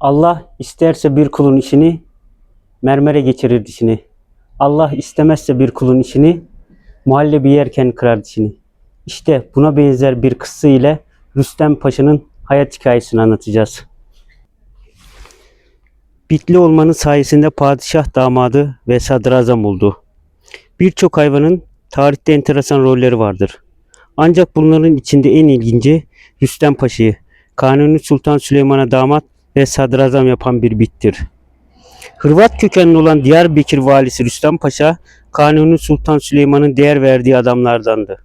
Allah isterse bir kulun işini mermere geçirir dişini. Allah istemezse bir kulun işini muhallebi yerken kırar dişini. İşte buna benzer bir kıssa ile Rüstem Paşa'nın hayat hikayesini anlatacağız. Bitli olmanın sayesinde padişah damadı ve sadrazam oldu. Birçok hayvanın tarihte enteresan rolleri vardır. Ancak bunların içinde en ilginci Rüstem Paşa'yı, Kanuni Sultan Süleyman'a damat ve sadrazam yapan bir bittir. Hırvat kökenli olan Diyarbakır valisi Rüstem Paşa, Kanuni Sultan Süleyman'ın değer verdiği adamlardandı.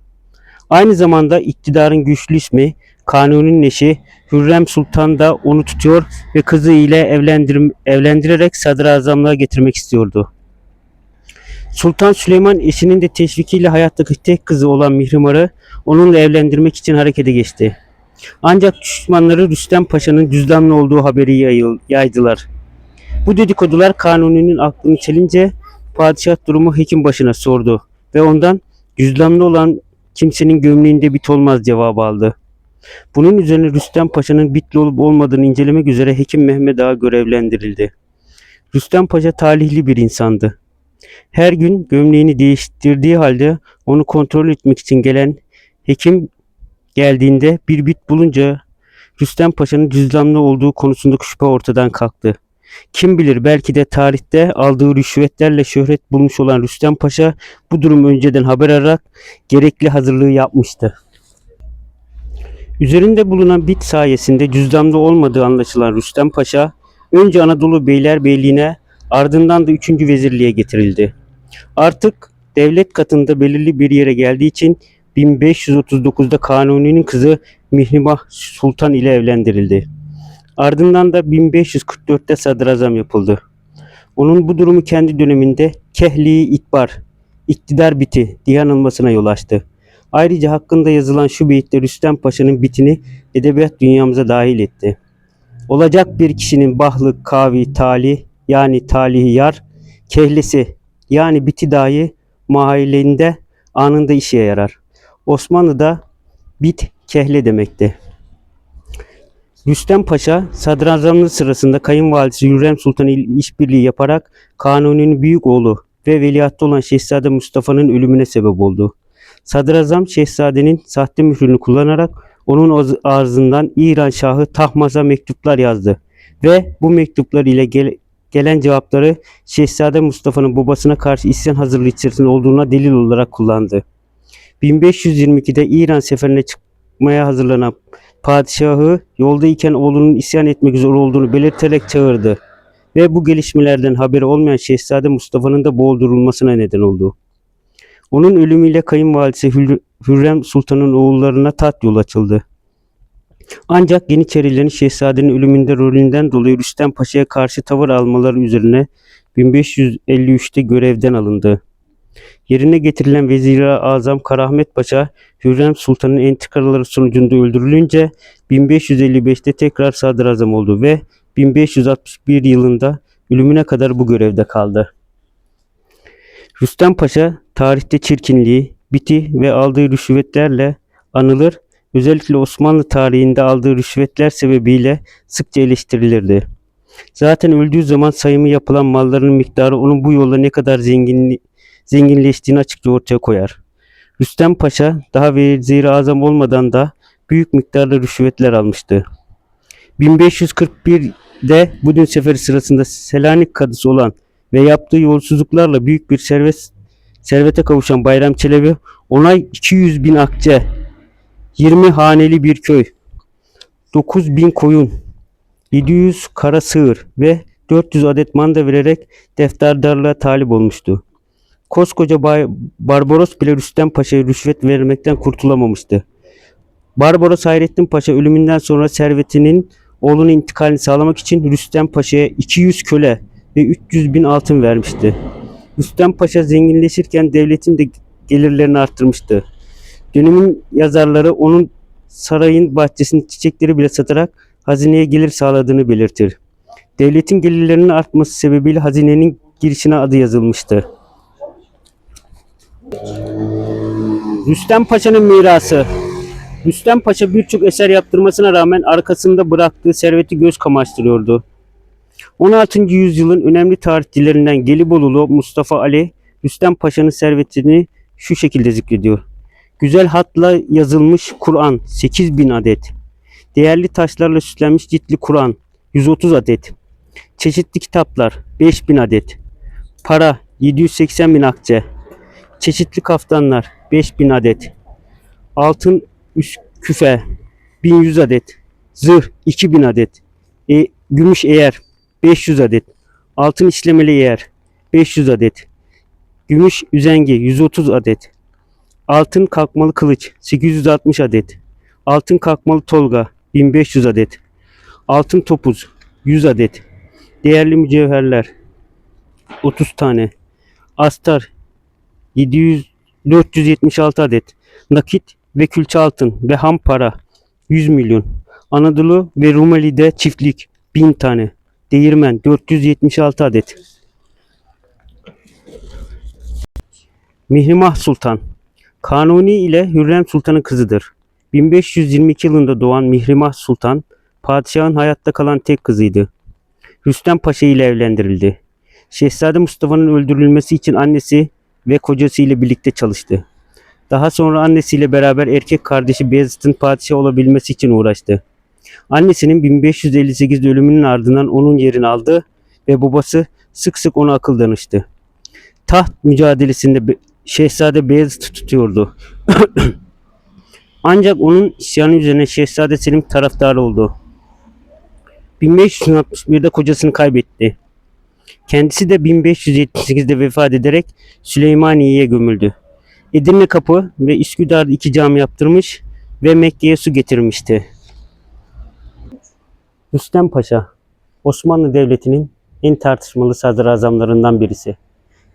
Aynı zamanda iktidarın güçlü ismi Kanuni'nin eşi Hürrem Sultan da onu tutuyor ve kızı ile evlendir evlendirerek sadrazamlığa getirmek istiyordu. Sultan Süleyman eşinin de teşvikiyle hayattaki tek kızı olan Mihrimar'ı onunla evlendirmek için harekete geçti. Ancak düşmanları Rüstem Paşa'nın cüzdanlı olduğu haberi yaydılar. Bu dedikodular Kanuni'nin aklını çelince padişah durumu hekim başına sordu ve ondan cüzdanlı olan kimsenin gömleğinde bit olmaz cevabı aldı. Bunun üzerine Rüstem Paşa'nın bitli olup olmadığını incelemek üzere Hekim Mehmet Ağa görevlendirildi. Rüstem Paşa talihli bir insandı. Her gün gömleğini değiştirdiği halde onu kontrol etmek için gelen hekim geldiğinde bir bit bulunca Rüstem Paşa'nın cüzdanlı olduğu konusundaki şüphe ortadan kalktı. Kim bilir belki de tarihte aldığı rüşvetlerle şöhret bulmuş olan Rüstem Paşa bu durum önceden haber alarak gerekli hazırlığı yapmıştı. Üzerinde bulunan bit sayesinde cüzdanlı olmadığı anlaşılan Rüstem Paşa önce Anadolu Beylerbeyliğine ardından da 3. vezirliğe getirildi. Artık devlet katında belirli bir yere geldiği için 1539'da Kanuni'nin kızı Mihrimah Sultan ile evlendirildi. Ardından da 1544'te sadrazam yapıldı. Onun bu durumu kendi döneminde kehli itbar, iktidar biti diye anılmasına yol açtı. Ayrıca hakkında yazılan şu beyitte Rüstem Paşa'nın bitini edebiyat dünyamıza dahil etti. Olacak bir kişinin bahlı kavi tali yani talihi yar, kehlesi yani biti dahi mahallinde anında işe yarar. Osmanlı'da bit kehle demekti. Rüstem Paşa sadrazamlığı sırasında kayınvalidesi Hürrem Sultan işbirliği yaparak Kanuni'nin büyük oğlu ve veliahtı olan Şehzade Mustafa'nın ölümüne sebep oldu. Sadrazam Şehzade'nin sahte mührünü kullanarak onun ağzı- ağzından İran Şahı Tahmas'a mektuplar yazdı ve bu mektuplar ile gel- gelen cevapları Şehzade Mustafa'nın babasına karşı isyan hazırlığı içerisinde olduğuna delil olarak kullandı. 1522'de İran seferine çıkmaya hazırlanan padişahı yoldayken oğlunun isyan etmek üzere olduğunu belirterek çağırdı ve bu gelişmelerden haberi olmayan Şehzade Mustafa'nın da boğuldurulmasına neden oldu. Onun ölümüyle kayınvalidesi Hür- Hürrem Sultan'ın oğullarına tat yol açıldı. Ancak Yeniçerilerin şehzadenin ölümünde rolünden dolayı Rüstem Paşa'ya karşı tavır almaları üzerine 1553'te görevden alındı. Yerine getirilen Vezir-i Azam Karahmet Paşa, Hürrem Sultan'ın entrikaları sonucunda öldürülünce 1555'te tekrar sadrazam oldu ve 1561 yılında ölümüne kadar bu görevde kaldı. Rüstem Paşa tarihte çirkinliği, biti ve aldığı rüşvetlerle anılır. Özellikle Osmanlı tarihinde aldığı rüşvetler sebebiyle sıkça eleştirilirdi. Zaten öldüğü zaman sayımı yapılan malların miktarı onun bu yolla ne kadar zenginli, zenginleştiğini açıkça ortaya koyar. Rüstem Paşa daha vezir azam olmadan da büyük miktarda rüşvetler almıştı. 1541'de Budün Seferi sırasında Selanik kadısı olan ve yaptığı yolsuzluklarla büyük bir servet, servete kavuşan Bayram Çelebi ona 200 bin akçe, 20 haneli bir köy, 9 bin koyun, 700 kara sığır ve 400 adet manda vererek defterdarlığa talip olmuştu. Koskoca Bay Barbaros bile Rüstem Paşa'ya rüşvet vermekten kurtulamamıştı. Barbaros Hayrettin Paşa ölümünden sonra servetinin oğlunun intikalini sağlamak için Rüstem Paşa'ya 200 köle ve 300 bin altın vermişti. Rüstem Paşa zenginleşirken devletin de gelirlerini arttırmıştı. Dönemin yazarları onun sarayın bahçesinde çiçekleri bile satarak hazineye gelir sağladığını belirtir. Devletin gelirlerinin artması sebebiyle hazinenin girişine adı yazılmıştı. Rüstem Paşa'nın mirası Rüstem Paşa birçok eser yaptırmasına rağmen arkasında bıraktığı serveti göz kamaştırıyordu. 16. yüzyılın önemli tarihçilerinden Gelibolulu Mustafa Ali, Rüstem Paşa'nın servetini şu şekilde zikrediyor. Güzel hatla yazılmış Kur'an 8000 adet. Değerli taşlarla süslenmiş ciltli Kur'an 130 adet. Çeşitli kitaplar 5000 adet. Para 780 bin akçe. Çeşitli kaftanlar 5000 adet. Altın üst küfe 1100 adet. Zırh 2000 adet. E, gümüş eğer 500 adet. Altın işlemeli eğer 500 adet. Gümüş üzengi 130 adet. Altın kalkmalı kılıç 860 adet. Altın kalkmalı tolga 1500 adet. Altın topuz 100 adet. Değerli mücevherler 30 tane. Astar 700 476 adet. Nakit ve külçe altın ve ham para 100 milyon. Anadolu ve Rumeli'de çiftlik 1000 tane. Değirmen 476 adet. Mihrimah Sultan Kanuni ile Hürrem Sultan'ın kızıdır. 1522 yılında doğan Mihrimah Sultan, padişahın hayatta kalan tek kızıydı. Rüstem Paşa ile evlendirildi. Şehzade Mustafa'nın öldürülmesi için annesi ve kocası ile birlikte çalıştı. Daha sonra annesiyle beraber erkek kardeşi Beyazıt'ın padişah olabilmesi için uğraştı. Annesinin 1558'de ölümünün ardından onun yerini aldı ve babası sık sık ona akıl danıştı. Taht mücadelesinde Şehzade Beyazıt'ı tutuyordu. Ancak onun isyanı üzerine Şehzade Selim taraftarı oldu. 1561'de kocasını kaybetti. Kendisi de 1578'de vefat ederek Süleymaniye'ye gömüldü. Edirne Kapı ve Üsküdar'da iki cami yaptırmış ve Mekke'ye su getirmişti. Rüstem Paşa, Osmanlı Devleti'nin en tartışmalı sadrazamlarından birisi.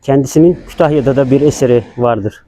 Kendisinin Kütahya'da da bir eseri vardır.